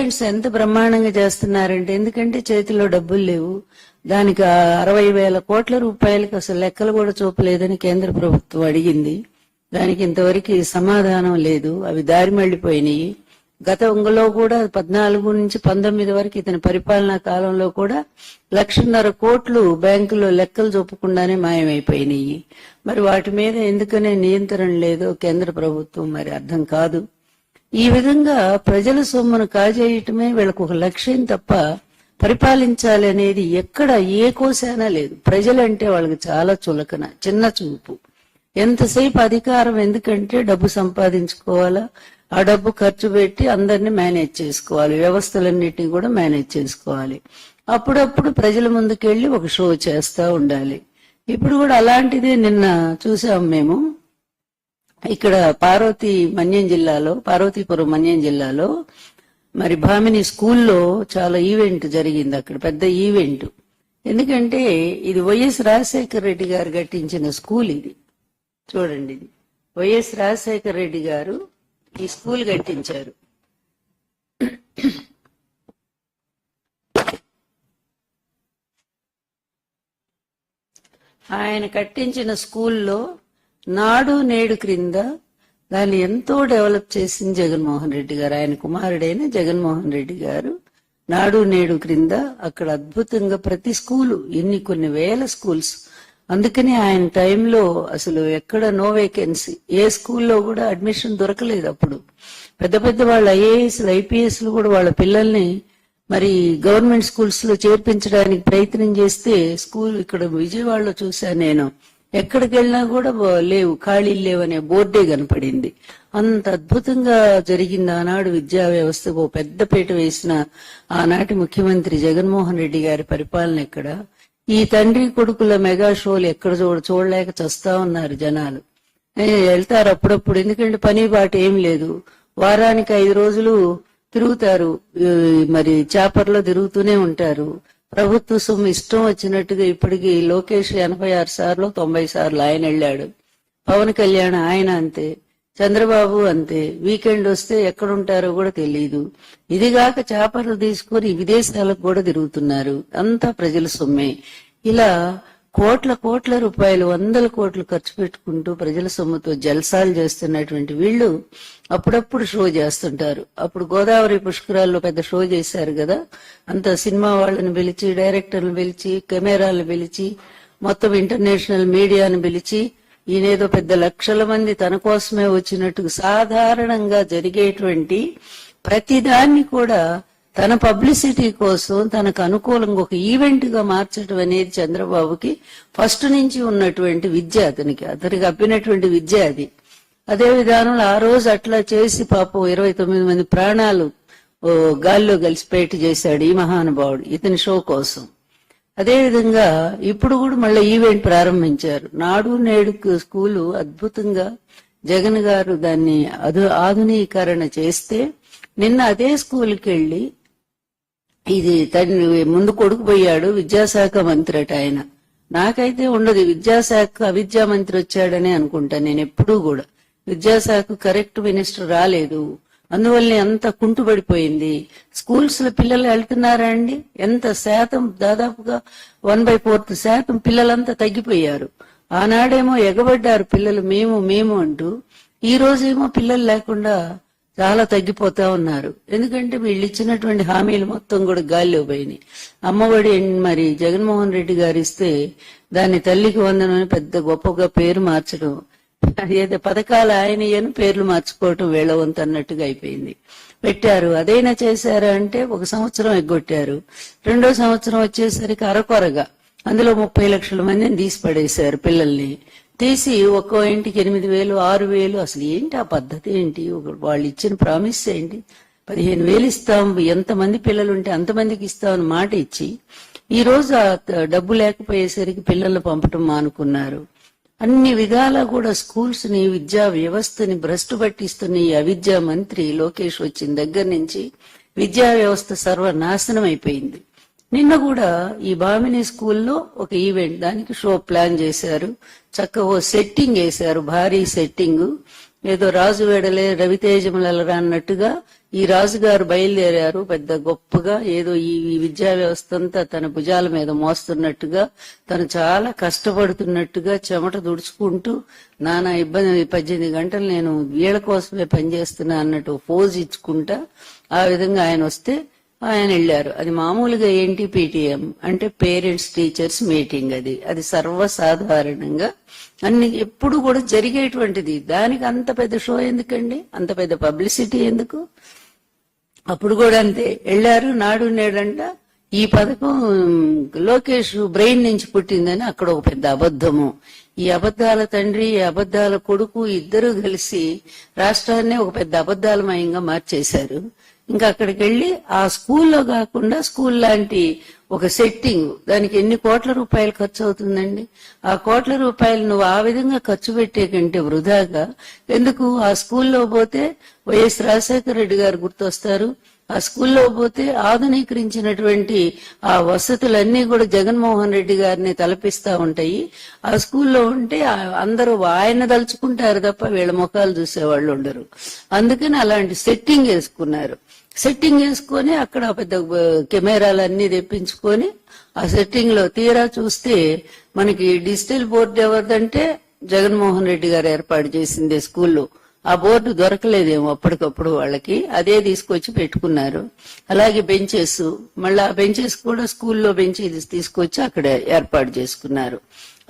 Events ఎంత బ్రహ్మాండంగా చేస్తున్నారంటే ఎందుకంటే చేతిలో డబ్బులు లేవు. దానికి అరవై వేల కోట్ల రూపాయలకు అసలు లెక్కలు కూడా చూపలేదని కేంద్ర ప్రభుత్వం అడిగింది. దానికి ఇంతవరకు సమాధానం లేదు. అవి దారి మళ్ళిపోయినాయి గతంలో కూడా పద్నాలుగు నుంచి పంతొమ్మిది వరకు ఇతని పరిపాలనా కాలంలో కూడా లక్షన్నర కోట్లు బ్యాంకులో లెక్కలు చూపకుండానే మాయమైపోయినాయి. మరి వాటి మీద ఎందుకనే నియంత్రణ లేదో కేంద్ర ప్రభుత్వం మరి అర్థం కాదు. ఈ విధంగా ప్రజల సొమ్మును కాజేయటమే వీళ్ళకు ఒక లక్ష్యం తప్ప పరిపాలించాలి అనేది ఎక్కడ ఏ కోశానా లేదు. ప్రజలంటే వాళ్ళకి చాలా చులకన చిన్న చూపు. ఎంతసేపు అధికారం ఎందుకంటే డబ్బు సంపాదించుకోవాలా? ఆ డబ్బు ఖర్చు పెట్టి అందరిని మేనేజ్ చేసుకోవాలి. వ్యవస్థలన్నిటిని కూడా మేనేజ్ చేసుకోవాలి. అప్పుడప్పుడు ప్రజల ముందుకెళ్ళి ఒక షో చేస్తూ ఉండాలి. ఇప్పుడు కూడా అలాంటిదే నిన్న చూసాం మేము. ఇక్కడ పార్వతి మన్యం జిల్లాలో పార్వతీపురం మన్యం జిల్లాలో మరి భామిని స్కూల్లో చాలా ఈవెంట్ జరిగింది అక్కడ పెద్ద ఈవెంట్. ఎందుకంటే ఇది వైఎస్ రాజశేఖర రెడ్డి గారు కట్టించిన స్కూల్ ఇది. చూడండి ఇది వైఎస్ రాజశేఖర రెడ్డి గారు ఈ స్కూల్ కట్టించారు. ఆయన కట్టించిన స్కూల్లో నాడు నేడు క్రింద దాన్ని ఎంతో డెవలప్ చేసింది జగన్మోహన్ రెడ్డి గారు. ఆయన కుమారుడైన జగన్మోహన్ రెడ్డి గారు నాడు నేడు క్రింద అక్కడ అద్భుతంగా ప్రతి స్కూలు ఎన్ని కొన్ని వేల స్కూల్స్. అందుకని ఆయన టైంలో అసలు ఎక్కడ నో వేకెన్సీ. ఏ స్కూల్లో కూడా అడ్మిషన్ దొరకలేదు అప్పుడు. పెద్ద పెద్ద వాళ్ళ ఐఏఎస్ ఐపీఎస్లు కూడా వాళ్ళ పిల్లల్ని మరి గవర్నమెంట్ స్కూల్స్లో చేర్పించడానికి ప్రయత్నం చేస్తే స్కూల్ ఇక్కడ విజయవాడలో చూశాను నేను. ఎక్కడికి వెళ్ళినా కూడా లేవు ఖాళీలు లేవనే బోర్డే కనపడింది. అంత అద్భుతంగా జరిగింది ఆనాడు విద్యా వ్యవస్థకు ఓ పెద్ద పీట వేసిన ఆనాటి ముఖ్యమంత్రి జగన్మోహన్ రెడ్డి గారి పరిపాలన ఎక్కడ? ఈ తండ్రి కొడుకుల మెగా షోలు ఎక్కడ చూడ చూడలేక చస్తా ఉన్నారు జనాలు. వెళ్తారు అప్పుడప్పుడు ఎందుకంటే పని బాట ఏం లేదు. వారానికి ఐదు రోజులు తిరుగుతారు. మరి చాపర్లో తిరుగుతూనే ఉంటారు. ప్రభుత్వ సొమ్ము ఇష్టం వచ్చినట్టుగా ఇప్పటికి లోకేష్ ఎనభై ఆరు సార్లు తొంభై సార్లు ఆయన వెళ్ళాడు. పవన్ కళ్యాణ్ ఆయన అంతే చంద్రబాబు అంతే. వీకెండ్ వస్తే ఎక్కడుంటారో కూడా తెలియదు ఇదిగాక చేపలు తీసుకొని విదేశాలకు కూడా తిరుగుతున్నారు. అంతా ప్రజల సొమ్మే. ఇలా కోట్ల కోట్ల రూపాయలు వందల కోట్లు ఖర్చు పెట్టుకుంటూ ప్రజల సొమ్ముతో జల్సాలు చేస్తున్నటువంటి వీళ్ళు అప్పుడప్పుడు షో చేస్తుంటారు. అప్పుడు గోదావరి పుష్కరాల్లో పెద్ద షో చేశారు కదా. అంత సినిమా వాళ్ళని పిలిచి డైరెక్టర్ని పిలిచి కెమెరాలను పిలిచి మొత్తం ఇంటర్నేషనల్ మీడియాను పిలిచి ఈయనేదో పెద్ద లక్షల మంది తన కోసమే వచ్చినట్టు సాధారణంగా జరిగేటువంటి ప్రతిదాన్ని కూడా తన పబ్లిసిటీ కోసం తనకు అనుకూలంగా ఒక ఈవెంట్గా మార్చడం అనేది చంద్రబాబుకి ఫస్ట్ నుంచి ఉన్నటువంటి విద్య అతనికి. అతనికి అప్పినటువంటి విద్య అది. అదే విధానంలో ఆ రోజు అట్లా చేసి పాపం ఇరవై తొమ్మిది మంది ప్రాణాలు ఓ గాల్లో కలిసిపోయేట్టు చేశాడు ఈ మహానుభావుడు ఇతని షో కోసం. అదే విధంగా ఇప్పుడు కూడా మళ్ళీ ఈవెంట్ ప్రారంభించారు. నాడు నేడు స్కూలు అద్భుతంగా జగన్ గారు దాన్ని అదు ఆధునీకరణ చేస్తే నిన్న అదే స్కూల్కి వెళ్ళి ఇది తండ్రి ముందు కొడుకు పోయాడు విద్యాశాఖ మంత్రి అట ఆయన. నాకైతే ఉండదు విద్యాశాఖ అవిద్యా మంత్రి వచ్చాడని అనుకుంటా నేను ఎప్పుడూ కూడా. విద్యాశాఖ కరెక్ట్ మినిస్టర్ రాలేదు. అందువల్లే అంత కుంటుపడిపోయింది స్కూల్స్లో పిల్లలు వెళ్తున్నారా అండి? ఎంత శాతం? దాదాపుగా వన్ బై ఫోర్త్ శాతం పిల్లలంతా తగ్గిపోయారు. ఆనాడేమో ఎగబడ్డారు పిల్లలు మేము మేము అంటూ. ఈ రోజేమో పిల్లలు లేకుండా చాలా తగ్గిపోతా ఉన్నారు. ఎందుకంటే వీళ్ళు ఇచ్చినటువంటి హామీలు మొత్తం కూడా గాల్లో పోయినాయి. అమ్మఒడి మరి జగన్మోహన్ రెడ్డి గారు ఇస్తే దాన్ని తల్లికి వందనని పెద్ద గొప్పగా పేరు మార్చడం ఏదో పథకాలు ఆయన ఈయన పేర్లు మార్చుకోవటం వేళ వంతు అన్నట్టుగా అయిపోయింది. పెట్టారు. అదైనా చేశారా అంటే ఒక సంవత్సరం ఎగ్గొట్టారు. రెండో సంవత్సరం వచ్చేసరికి అరకొరగా అందులో ముప్పై లక్షల మందిని తీసి పడేశారు పిల్లల్ని. తీసి ఒక్కో ఇంటికి ఎనిమిది వేలు ఆరు వేలు అసలు ఏంటి ఆ పద్ధతి ఏంటి? ఒక- వాళ్ళు ఇచ్చిన ప్రామిస్ ఏంటి? పదిహేను వేలు ఇస్తాం ఎంతమంది పిల్లలు ఉంటే అంతమందికి ఇస్తామని మాట ఇచ్చి ఈ రోజు ఆ డబ్బు లేకపోయేసరికి పిల్లల్ని పంపటం మానుకున్నారు. అన్ని విధాలా కూడా స్కూల్స్ని విద్యా వ్యవస్థని భ్రష్టు పట్టిస్తున్న ఈ అవిద్యా మంత్రి లోకేష్ వచ్చిన దగ్గర నుంచి విద్యా వ్యవస్థ సర్వనాశనం అయిపోయింది. నిన్న కూడా ఈ బామిని స్కూల్లో ఒక ఈవెంట్ దానికి షో ప్లాన్ చేశారు. చక్కగా సెట్టింగ్ వేశారు భారీ సెట్టింగ్. ఏదో రాజు వేడలే రవితేజములరా అన్నట్టుగా ఈ రాజుగారు బయలుదేరారు పెద్ద గొప్పగా ఏదో ఈ ఈ విద్యా వ్యవస్థ అంతా తన భుజాల మీద మోస్తున్నట్టుగా తను చాలా కష్టపడుతున్నట్టుగా చెమట దుడుచుకుంటూ నానా ఇబ్బంది పద్దెనిమిది గంటలు నేను వీళ్ళ కోసమే పనిచేస్తున్నా అన్నట్టు ఫోజ్ ఇచ్చుకుంటా ఆ విధంగా ఆయన వస్తే ఆయన వెళ్ళారు అది మామూలుగా ఏంటి పీటీఎం? అంటే పేరెంట్స్ టీచర్స్ మీటింగ్ అది. అది సర్వసాధారణంగా అన్ని ఎప్పుడు కూడా జరిగేటువంటిది. దానికి అంత పెద్ద షో ఎందుకండి? అంత పెద్ద పబ్లిసిటీ ఎందుకు? అప్పుడు కూడా అంతే. వెళ్ళారు నాడు నేడంట ఈ పథకం లోకేష్ బ్రెయిన్ నుంచి పుట్టిందని అక్కడ ఒక పెద్ద అబద్ధము. ఈ అబద్ధాల తండ్రి ఈ అబద్ధాల కొడుకు ఇద్దరు కలిసి రాష్ట్రాన్ని ఒక పెద్ద అబద్ధాలమయంగా మార్చేశారు. ఇంకా అక్కడికి వెళ్ళి ఆ స్కూల్లో కాకుండా స్కూల్ లాంటి ఒక సెట్టింగ్ దానికి ఎన్ని కోట్ల రూపాయలు ఖర్చు అవుతుందండి? ఆ కోట్ల రూపాయలు నువ్వు ఆ విధంగా ఖర్చు పెట్టే కంటే వృధాగా ఎందుకు? ఆ స్కూల్లో పోతే వైఎస్ రాజశేఖర రెడ్డి గారు గుర్తొస్తారు. ఆ స్కూల్లో పోతే ఆధునీకరించినటువంటి ఆ వసతులన్నీ కూడా జగన్మోహన్ రెడ్డి గారిని తలపిస్తా ఉంటాయి. ఆ స్కూల్లో ఉంటే అందరూ ఆయన దలుచుకుంటారు తప్ప వీళ్ళ ముఖాలు చూసేవాళ్ళు ఉండరు. అందుకని అలాంటి సెట్టింగ్ వేసుకున్నారు. సెట్టింగ్ వేసుకొని అక్కడ పెద్ద కెమెరాలన్నీ తెప్పించుకొని ఆ సెట్టింగ్లో తీరా చూస్తే మనకి డిజిటల్ బోర్డు ఎవరిదంటే జగన్మోహన్ రెడ్డి గారు ఏర్పాటు చేసిందే స్కూల్లో. ఆ బోర్డు దొరకలేదేమో అప్పటికప్పుడు వాళ్ళకి. అదే తీసుకొచ్చి పెట్టుకున్నారు. అలాగే బెంచెస్. మళ్ళీ ఆ బెంచెస్ కూడా స్కూల్లో బెంచెస్ తీసుకొచ్చి అక్కడ ఏర్పాటు చేసుకున్నారు.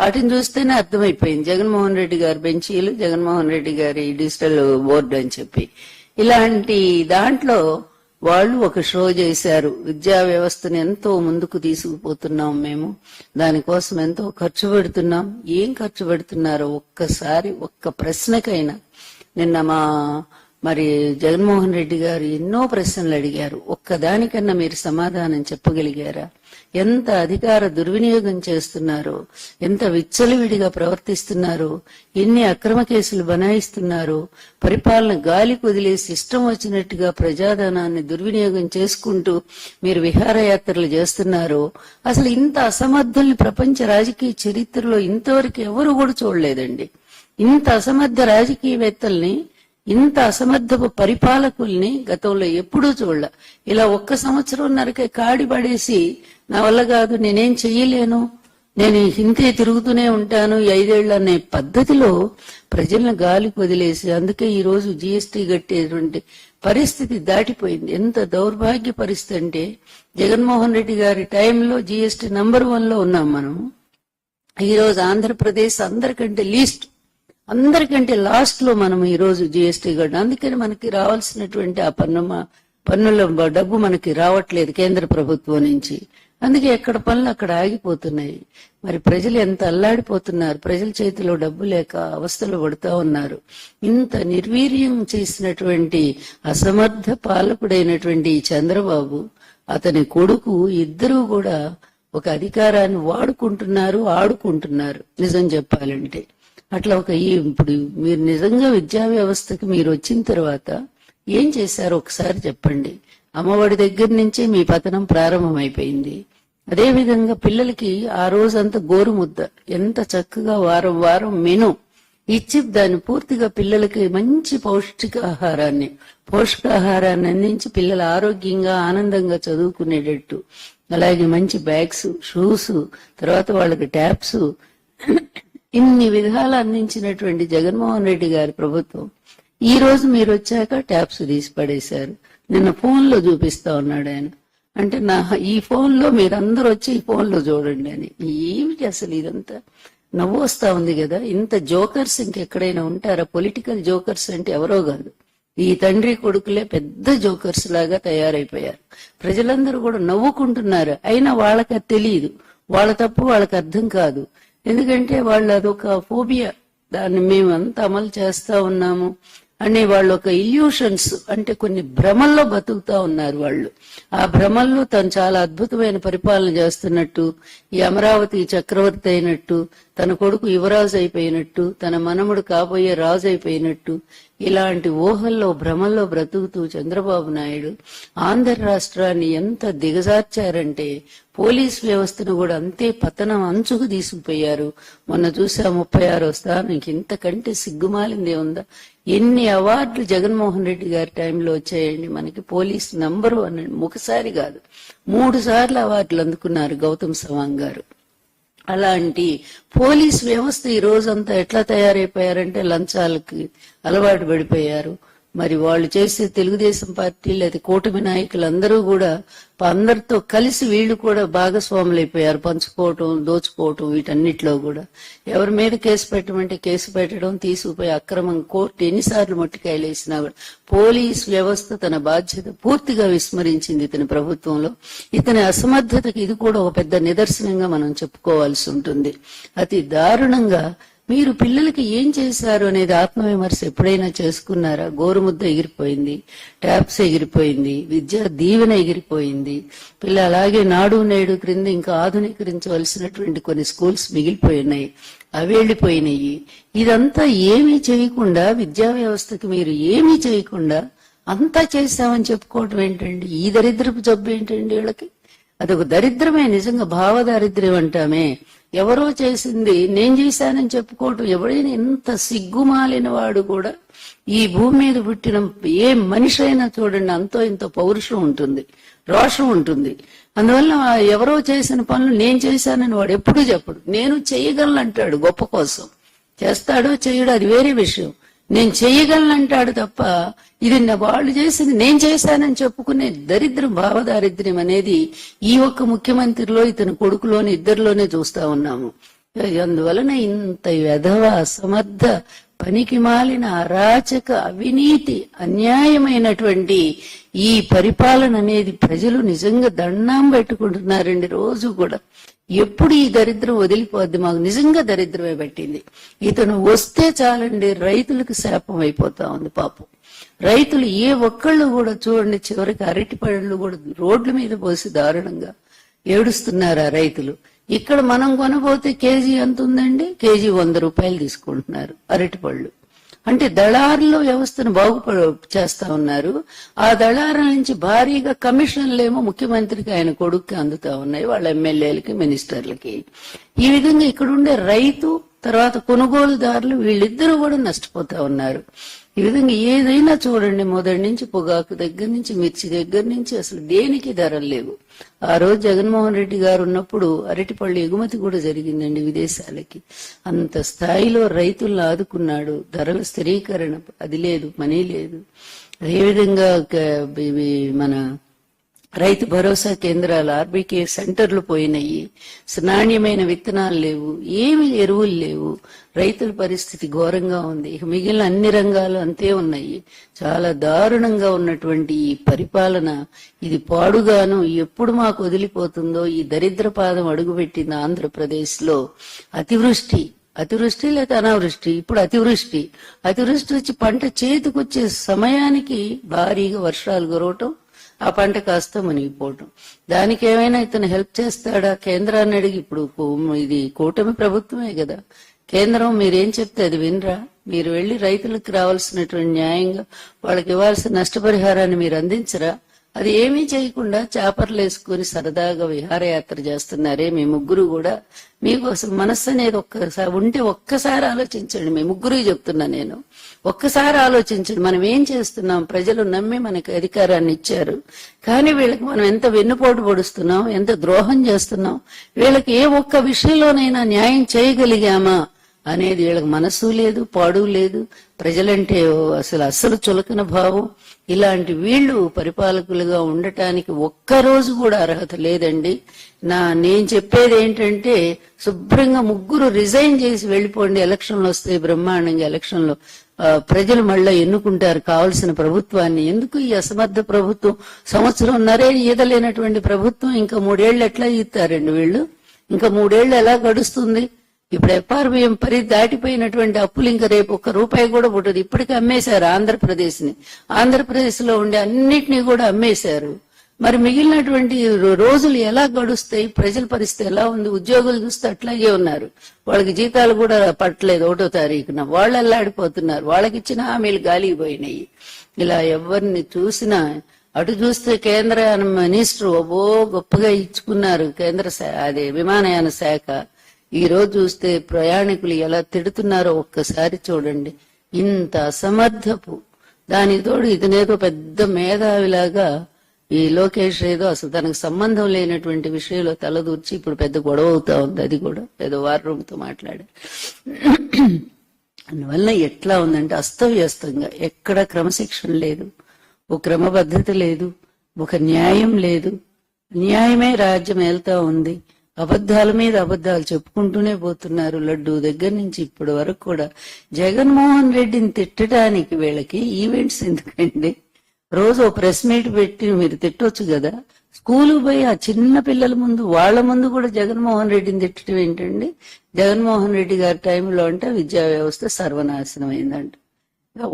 వాటిని చూస్తేనే అర్థమైపోయింది. జగన్మోహన్ రెడ్డి గారి బెంచీలు జగన్మోహన్ రెడ్డి గారి డిజిటల్ బోర్డు అని చెప్పి. ఇలాంటి దాంట్లో వాళ్ళు ఒక షో చేశారు. విద్యా వ్యవస్థను ఎంతో ముందుకు తీసుకుపోతున్నాం మేము. దానికోసం ఎంతో ఖర్చు పెడుతున్నాం. ఏం ఖర్చు పెడుతున్నారో ఒక్కసారి ఒక్క ప్రశ్నకైనా. నిన్న మా మరి జగన్మోహన్ రెడ్డి గారు ఎన్నో ప్రశ్నలు అడిగారు. ఒక్కదానికన్నా మీరు సమాధానం చెప్పగలిగారా? ఎంత అధికార దుర్వినియోగం చేస్తున్నారో? ఎంత విచ్చలవిడిగా ప్రవర్తిస్తున్నారో? ఎన్ని అక్రమ కేసులు బనాయిస్తున్నారో? పరిపాలన గాలి వదిలేసి ఇష్టం వచ్చినట్టుగా ప్రజాధనాన్ని దుర్వినియోగం చేసుకుంటూ మీరు విహారయాత్రలు చేస్తున్నారో. అసలు ఇంత అసమర్థుల్ని ప్రపంచ రాజకీయ చరిత్రలో ఇంతవరకు ఎవరు కూడా చూడలేదండి. ఇంత అసమర్థ రాజకీయవేత్తల్ని ఇంత అసమర్థపు పరిపాలకుల్ని గతంలో ఎప్పుడూ చూడలే. ఇలా ఒక్క సంవత్సరంన్నరకే కాడి పడేసి నా వల్ల కాదు నేనేం చెయ్యలేను? నేను ఇంతే తిరుగుతూనే ఉంటాను ఐదేళ్ళు అనే పద్ధతిలో ప్రజలను గాలికి వదిలేసి అందుకే ఈ రోజు జీఎస్టీ కట్టేటువంటి పరిస్థితి దాటిపోయింది. ఎంత దౌర్భాగ్య పరిస్థితి అంటే జగన్మోహన్ రెడ్డి గారి టైంలో జిఎస్టీ నంబర్ వన్లో ఉన్నాం మనం. ఈ రోజు ఆంధ్రప్రదేశ్ అందరికంటే లీస్ట్ అందరికంటే లాస్ట్లో మనం ఈ రోజు జిఎస్టీ గడ్డ. అందుకని మనకి రావాల్సినటువంటి ఆ పన్ను పన్నుల డబ్బు మనకి రావట్లేదు కేంద్ర ప్రభుత్వం నుంచి. అందుకే ఎక్కడ పనులు అక్కడ ఆగిపోతున్నాయి. మరి ప్రజలు ఎంత అల్లాడిపోతున్నారు. ప్రజల చేతిలో డబ్బు లేక అవస్థలు పడుతూ ఉన్నారు. ఇంత నిర్వీర్యం చేసినటువంటి అసమర్థ పాలకుడైనటువంటి చంద్రబాబు అతని కొడుకు ఇద్దరూ కూడా ఒక అధికారాన్ని వాడుకుంటున్నారు ఆడుకుంటున్నారు. నిజం చెప్పాలంటే. అట్లా ఒక ఇప్పుడు మీరు నిజంగా విద్యా వ్యవస్థకి మీరు వచ్చిన తర్వాత ఏం చేశారు ఒకసారి చెప్పండి. అమ్మఒడి దగ్గర నుంచే మీ పతనం ప్రారంభమైపోయింది. అదేవిధంగా పిల్లలకి ఆ రోజంతా గోరుముద్ద ఎంత చక్కగా వారం వారం మెను ఇచ్చి దాన్ని పూర్తిగా పిల్లలకి మంచి పౌష్టికాహారాన్ని పోషకాహారాన్ని అందించి పిల్లలు ఆరోగ్యంగా ఆనందంగా చదువుకునేటట్టు. అలాగే మంచి బ్యాగ్స్ షూస్ తర్వాత వాళ్ళకి ట్యాప్స్ ఇన్ని విధాలు అందించినటువంటి జగన్మోహన్ రెడ్డి గారి ప్రభుత్వం ఈ రోజు మీరు వచ్చాక ట్యాప్స్ తీసి పడేశారు. నిన్న ఫోన్లో చూపిస్తా ఉన్నాడు ఆయన. అంటే నా ఈ ఫోన్లో మీరందరూ వచ్చి ఈ ఫోన్లో చూడండి అని. ఏమిటి అసలు ఇదంతా? నవ్వు వస్తా ఉంది కదా. ఇంత జోకర్స్ ఇంకెక్కడైనా ఉంటారా? పొలిటికల్ జోకర్స్ అంటే ఎవరో కాదు. ఈ తండ్రి కొడుకులే పెద్ద జోకర్స్ లాగా తయారైపోయారు. ప్రజలందరూ కూడా నవ్వుకుంటున్నారు. అయినా వాళ్ళకి తెలియదు వాళ్ళ తప్పు వాళ్ళకి అర్థం కాదు. ఎందుకంటే వాళ్ళు అదొక ఫోబియా. దాన్ని మేము అంతా అమలు చేస్తా ఉన్నాము. అనే వాళ్ళు ఒక ఇల్యూషన్స్ అంటే కొన్ని భ్రమల్లో బతుకుతా ఉన్నారు వాళ్ళు. ఆ భ్రమల్లో తను చాలా అద్భుతమైన పరిపాలన చేస్తున్నట్టు ఈ అమరావతి చక్రవర్తి అయినట్టు తన కొడుకు యువరాజు అయిపోయినట్టు తన మనముడు కాబోయే రాజు అయిపోయినట్టు ఇలాంటి ఊహల్లో భ్రమల్లో బ్రతుకుతూ చంద్రబాబు నాయుడు ఆంధ్ర రాష్ట్రాన్ని ఎంత దిగజార్చారంటే పోలీస్ వ్యవస్థను కూడా అంతే పతనం అంచుకు తీసుకుపోయారు. మొన్న చూసా ముప్పై ఆరో స్థానానికి ఇంతకంటే సిగ్గుమాలిందే ఉందా? ఎన్ని అవార్డులు జగన్మోహన్ రెడ్డి గారి టైంలో వచ్చాయండి మనకి? పోలీస్ నంబరు అని ఒకసారి కాదు. మూడు సార్లు అవార్డులు అందుకున్నారు గౌతమ్ సవాంగ్ గారు. అలాంటి పోలీస్ వ్యవస్థ ఈ రోజంతా ఎట్లా తయారైపోయారంటే లంచాలకి అలవాటు పడిపోయారు. మరి వాళ్ళు చేసే తెలుగుదేశం పార్టీ లేదా కూటమి నాయకులందరూ కూడా అందరితో కలిసి వీళ్ళు కూడా భాగస్వాములైపోయారు. పంచుకోవటం దోచుకోవటం వీటన్నిటిలో కూడా. ఎవరి మీద కేసు పెట్టమంటే కేసు పెట్టడం తీసుకుపోయి అక్రమం కోర్టు ఎన్నిసార్లు మట్టికాయలేసినా కూడా పోలీస్ వ్యవస్థ తన బాధ్యత పూర్తిగా విస్మరించింది ఇతని ప్రభుత్వంలో. ఇతని అసమర్థతకి ఇది కూడా ఒక పెద్ద నిదర్శనంగా మనం చెప్పుకోవాల్సి ఉంటుంది. అతి దారుణంగా మీరు పిల్లలకి ఏం చేశారు అనేది ఆత్మవిమర్శ ఎప్పుడైనా చేసుకున్నారా? గోరుముద్ద ఎగిరిపోయింది ట్యాప్స్ ఎగిరిపోయింది విద్యా దీవెన ఎగిరిపోయింది. పిల్ల అలాగే నాడు నేడు క్రింద ఇంకా ఆధునీకరించవలసినటువంటి కొన్ని స్కూల్స్ మిగిలిపోయినాయి అవి వెళ్ళిపోయినాయి. ఇదంతా ఏమీ చేయకుండా విద్యా వ్యవస్థకి మీరు ఏమీ చేయకుండా అంతా చేశామని చెప్పుకోవటం ఏంటండి? ఈ దరిద్రపు జబ్బు ఏంటండి వీళ్ళకి? అదొక దరిద్రమే నిజంగా భావ దారిద్ర్యం అంటామే. ఎవరో చేసింది నేను చేశానని చెప్పుకోవటం ఎవడైనా ఎంత సిగ్గుమాలిన వాడు కూడా ఈ భూమి మీద పుట్టిన ఏ మనిషి అయినా చూడండి అంతో ఇంతో పౌరుషం ఉంటుంది రోషం ఉంటుంది. అందువల్ల ఎవరో చేసిన పనులు నేను చేశానని వాడు ఎప్పుడూ చెప్పడు. నేను చేయగలను అంటాడు గొప్ప కోసం. చేస్తాడో చేయడో అది వేరే విషయం. నేను చేయగలను అంటాడు తప్ప ఇది వాళ్ళు చేసింది నేను చేశానని చెప్పుకునే దరిద్రం భావదారిద్ర్యం అనేది ఈ ఒక్క ముఖ్యమంత్రిలో ఇతని కొడుకులోని ఇద్దరిలోనే చూస్తా ఉన్నాము. అందువలన ఇంత వ్యధవ అసమర్థ పనికి మాలిన అరాచక అవినీతి అన్యాయమైనటువంటి ఈ పరిపాలన అనేది ప్రజలు నిజంగా దండం పెట్టుకుంటున్నారండి రోజు కూడా. ఎప్పుడు ఈ దరిద్రం వదిలిపోద్ది? మాకు నిజంగా దరిద్రమే పెట్టింది. ఇతను వస్తే చాలండి రైతులకు శాపం అయిపోతా ఉంది పాపం. రైతులు ఏ ఒక్కళ్ళు కూడా చూడండి చివరికి అరటి పళ్ళు కూడా రోడ్ల మీద పోసి దారుణంగా ఏడుస్తున్నారు ఆ రైతులు. ఇక్కడ మనం కొనబోతే కేజీ ఎంత ఉందండి కేజీ వంద రూపాయలు తీసుకుంటున్నారు అరటిపళ్ళు. అంటే దళారుల వ్యవస్థను బాగుపడ చేస్తా ఉన్నారు. ఆ దళారుల నుంచి భారీగా కమిషన్లేమో ముఖ్యమంత్రికి ఆయన కొడుక్కి అందుతా ఉన్నాయి వాళ్ళ ఎమ్మెల్యేలకి మినిస్టర్లకి. ఈ విధంగా ఇక్కడ ఉండే రైతు తర్వాత కొనుగోలుదారులు వీళ్ళిద్దరూ కూడా నష్టపోతా ఉన్నారు. ఈ విధంగా ఏదైనా చూడండి మొదటి నుంచి పొగాకు దగ్గర నుంచి మిర్చి దగ్గర నుంచి అసలు దేనికి ధరలు లేవు. ఆ రోజు జగన్మోహన్ రెడ్డి గారు ఉన్నప్పుడు అరటిపళ్ళు ఎగుమతి కూడా జరిగిందండి విదేశాలకి. అంత స్థాయిలో రైతులను ఆదుకున్నాడు. ధరల స్థిరీకరణ అది లేదు మనీ లేదు. అదేవిధంగా మన రైతు భరోసా కేంద్రాలు ఆర్బీకే సెంటర్లు పోయినాయి. నాణ్యమైన విత్తనాలు లేవు. ఏమి ఎరువులు లేవు. రైతుల పరిస్థితి ఘోరంగా ఉంది. ఇక మిగిలిన అన్ని రంగాలు అంతే ఉన్నాయి. చాలా దారుణంగా ఉన్నటువంటి ఈ పరిపాలన ఇది పాడుగాను ఎప్పుడు మాకు వదిలిపోతుందో ఈ దరిద్రపాదం అడుగుపెట్టింది ఆంధ్రప్రదేశ్లో అతివృష్టి. అతివృష్టి లేక అనావృష్టి. ఇప్పుడు అతివృష్టి. అతివృష్టి వచ్చి పంట చేతికొచ్చే సమయానికి భారీగా వర్షాలు కురవటం ఆ పంట కాస్త మునిగిపోవటం. దానికి ఏమైనా ఇతను హెల్ప్ చేస్తాడా? కేంద్రాన్ని అడిగి ఇప్పుడు కూ- ఇది కూటమి ప్రభుత్వమే కదా. కేంద్రం మీరేం చెప్తే అది వినరా? మీరు వెళ్ళి రైతులకు రావాల్సినటువంటి న్యాయంగా వాళ్ళకి ఇవ్వాల్సిన నష్టపరిహారాన్ని మీరు అందించరా? అది ఏమీ చేయకుండా చేపర్లు వేసుకుని సరదాగా విహారయాత్ర చేస్తున్నారే మీ ముగ్గురు కూడా. మీకోసం మనస్సు అనేది ఒక్కసారి ఉంటే ఒక్కసారి ఆలోచించండి. మీ ముగ్గురు చెప్తున్నా నేను. ఒక్కసారి ఆలోచించండి. మనం ఏం చేస్తున్నాం? ప్రజలు నమ్మి మనకి అధికారాన్ని ఇచ్చారు. కానీ వీళ్ళకి మనం ఎంత వెన్నుపోటు పొడుస్తున్నాం? ఎంత ద్రోహం చేస్తున్నాం? వీళ్ళకి ఏ ఒక్క విషయంలోనైనా న్యాయం చేయగలిగామా? అనేది వీళ్ళకి మనసు లేదు పాడు లేదు. ప్రజలంటే అసలు అస్సలు చులకన భావం. ఇలాంటి వీళ్ళు పరిపాలకులుగా ఉండటానికి ఒక్క రోజు కూడా అర్హత లేదండి. నా నేను చెప్పేది ఏంటంటే శుభ్రంగా ముగ్గురు రిజైన్ చేసి వెళ్ళిపోండి ఎలక్షన్లు వస్తాయి బ్రహ్మాండంగా ఎలక్షన్లో. ప్రజలు మళ్ళా ఎన్నుకుంటారు కావలసిన ప్రభుత్వాన్ని. ఎందుకు ఈ అసమర్థ ప్రభుత్వం? సంవత్సరంన్నరే ఈదలేనటువంటి ప్రభుత్వం ఇంకా మూడేళ్ళు ఎట్లా ఈతారండి వీళ్ళు? ఇంకా మూడేళ్ళు ఎలా గడుస్తుంది? ఇప్పుడు ఎఫ్ఆర్బిఎం పరిధి దాటిపోయినటువంటి అప్పులు ఇంకా రేపు ఒక్క రూపాయి కూడా పుట్టదు. ఇప్పటికే అమ్మేశారు ఆంధ్రప్రదేశ్ని ఆంధ్రప్రదేశ్లో ఉండే అన్నిటినీ కూడా అమ్మేశారు. మరి మిగిలినటువంటి రోజులు ఎలా గడుస్తాయి? ప్రజల పరిస్థితి ఎలా ఉంది? ఉద్యోగులు చూస్తే అట్లాగే ఉన్నారు. వాళ్ళకి జీతాలు కూడా పట్టలేదు ఒకటో తారీఖున. వాళ్ళు అల్లాడిపోతున్నారు. వాళ్ళకి ఇచ్చిన హామీలు గాలికి పోయినాయి ఇలా ఎవరిని చూసినా అటు చూస్తే కేంద్ర మినిస్టర్ ఓ గొప్పగా ఇచ్చుకున్నారు. కేంద్ర అదే విమానయాన శాఖ. ఈ రోజు చూస్తే ప్రయాణికులు ఎలా తిడుతున్నారో ఒక్కసారి చూడండి. ఇంత అసమర్థపు దానికి తోడు ఇతనేదో పెద్ద మేధావిలాగా ఈ లోకేష్ ఏదో అసలు తనకు సంబంధం లేనటువంటి విషయంలో తలదూర్చి ఇప్పుడు పెద్ద గొడవ అవుతా ఉంది. అది కూడా ఏదో వార్ రూమ్తో తో అందువల్ల ఎట్లా ఉందంటే అస్తవ్యస్తంగా. ఎక్కడ క్రమశిక్షణ లేదు ఒక క్రమబద్ధత లేదు ఒక న్యాయం లేదు. న్యాయమే రాజ్యం వెళ్తా ఉంది. అబద్ధాల మీద అబద్ధాలు చెప్పుకుంటూనే పోతున్నారు లడ్డు దగ్గర నుంచి ఇప్పటి వరకు కూడా. జగన్మోహన్ రెడ్డిని తిట్టడానికి వీళ్ళకి ఈవెంట్స్ ఎందుకండి? రోజు ఒక ప్రెస్ మీట్ పెట్టి మీరు తిట్టొచ్చు కదా. స్కూల్ పోయి ఆ చిన్న పిల్లల ముందు వాళ్ళ ముందు కూడా జగన్మోహన్ రెడ్డిని తిట్టడం ఏంటండి? జగన్మోహన్ రెడ్డి గారి టైంలో అంటే విద్యా వ్యవస్థ సర్వనాశనం అయిందంట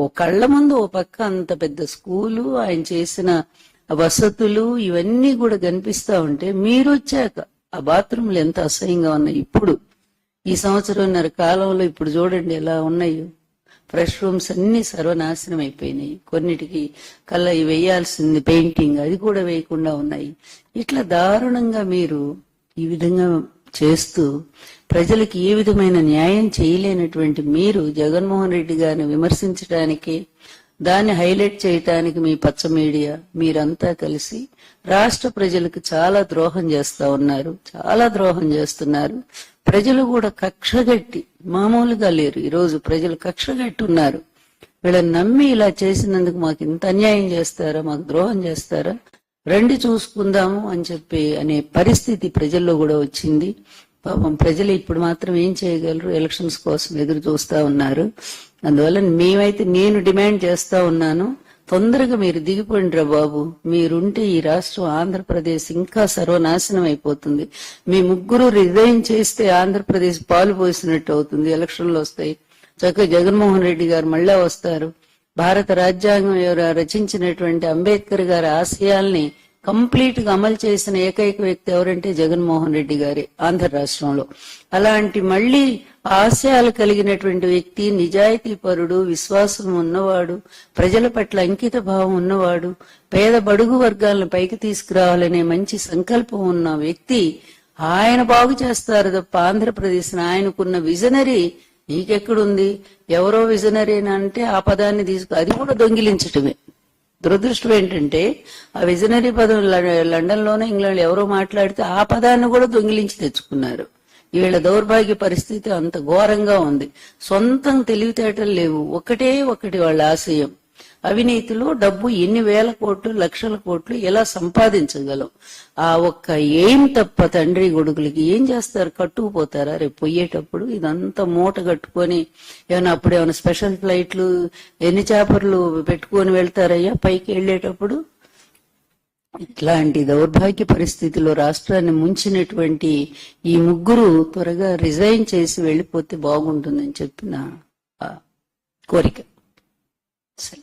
ఓ కళ్ళ ముందు ఓ పక్క అంత పెద్ద స్కూలు ఆయన చేసిన వసతులు ఇవన్నీ కూడా కనిపిస్తా ఉంటే మీరు వచ్చాక ఆ బాత్రూమ్లు ఎంత అసహ్యంగా ఉన్నాయి. ఇప్పుడు ఈ సంవత్సరంన్నర కాలంలో ఇప్పుడు చూడండి ఎలా ఉన్నాయో. ఫ్రెష్ రూమ్స్ అన్ని సర్వనాశనం అయిపోయినాయి. కొన్నిటికి కల్లా ఇవి వేయాల్సింది పెయింటింగ్ అది కూడా వేయకుండా ఉన్నాయి. ఇట్లా దారుణంగా మీరు ఈ విధంగా చేస్తూ ప్రజలకు ఏ విధమైన న్యాయం చేయలేనటువంటి మీరు జగన్మోహన్ రెడ్డి గారిని విమర్శించడానికి దాన్ని హైలైట్ చేయటానికి మీ పచ్చ మీడియా మీరంతా కలిసి రాష్ట్ర ప్రజలకు చాలా ద్రోహం చేస్తా ఉన్నారు చాలా ద్రోహం చేస్తున్నారు. ప్రజలు కూడా కక్షగట్టి మామూలుగా లేరు. ఈరోజు ప్రజలు కక్షగట్టి ఉన్నారు. వీళ్ళని నమ్మి ఇలా చేసినందుకు మాకు ఇంత అన్యాయం చేస్తారా మాకు ద్రోహం చేస్తారా? రండి చూసుకుందాము అని చెప్పి అనే పరిస్థితి ప్రజల్లో కూడా వచ్చింది. పాపం ప్రజలు ఇప్పుడు మాత్రం ఏం చేయగలరు? ఎలక్షన్స్ కోసం ఎదురు చూస్తా ఉన్నారు. అందువల్ల మేమైతే నేను డిమాండ్ చేస్తా ఉన్నాను. తొందరగా మీరు దిగిపోయిండ్ర బాబు. మీరుంటే ఈ రాష్ట్రం ఆంధ్రప్రదేశ్ ఇంకా సర్వనాశనం అయిపోతుంది. మీ ముగ్గురు రిజైన్ చేస్తే ఆంధ్రప్రదేశ్ పాలు పోసినట్టు అవుతుంది. ఎలక్షన్లు వస్తాయి. చక్కగా జగన్మోహన్ రెడ్డి గారు మళ్ళా వస్తారు. భారత రాజ్యాంగం ఎవరు రచించినటువంటి అంబేద్కర్ గారి ఆశయాల్ని కంప్లీట్గా అమలు చేసిన ఏకైక వ్యక్తి ఎవరంటే జగన్మోహన్ రెడ్డి గారి ఆంధ్ర రాష్ట్రంలో. అలాంటి మళ్ళీ ఆశయాలు కలిగినటువంటి వ్యక్తి నిజాయితీ పరుడు విశ్వాసం ఉన్నవాడు ప్రజల పట్ల అంకిత భావం ఉన్నవాడు పేద బడుగు వర్గాలను పైకి తీసుకురావాలనే మంచి సంకల్పం ఉన్న వ్యక్తి ఆయన బాగు చేస్తారు తప్ప ఆంధ్రప్రదేశ్ ఆయనకున్న విజనరీ నీకెక్కడుంది? ఎవరో విజనరీ అంటే ఆ పదాన్ని తీసుకు అది కూడా దొంగిలించటమే. దురదృష్టం ఏంటంటే ఆ విజనరీ పదం లండన్లోనే ఇంగ్లాండ్ ఎవరో మాట్లాడితే ఆ పదాన్ని కూడా దొంగిలించి తెచ్చుకున్నారు. వీళ్ళ దౌర్భాగ్య పరిస్థితి అంత ఘోరంగా ఉంది. సొంతం తెలివితేటలు లేవు. ఒకటే ఒకటి వాళ్ళ ఆశయం. అవినీతిలో డబ్బు ఎన్ని వేల కోట్లు లక్షల కోట్లు ఎలా సంపాదించగలం? ఆ ఒక్క ఏం తప్ప తండ్రి కొడుకులకి ఏం చేస్తారు? కట్టుకుపోతారా? రేపు పోయేటప్పుడు ఇదంతా మూట కట్టుకొని ఏమైనా అప్పుడు ఏమైనా స్పెషల్ ఫ్లైట్లు ఎన్ని చేపర్లు పెట్టుకొని వెళ్తారయ్యా పైకి వెళ్ళేటప్పుడు? ఇట్లాంటి దౌర్భాగ్య పరిస్థితిలో రాష్ట్రాన్ని ముంచినటువంటి ఈ ముగ్గురు త్వరగా రిజైన్ చేసి వెళ్ళిపోతే బాగుంటుందని చెప్పిన కోరిక. సరే.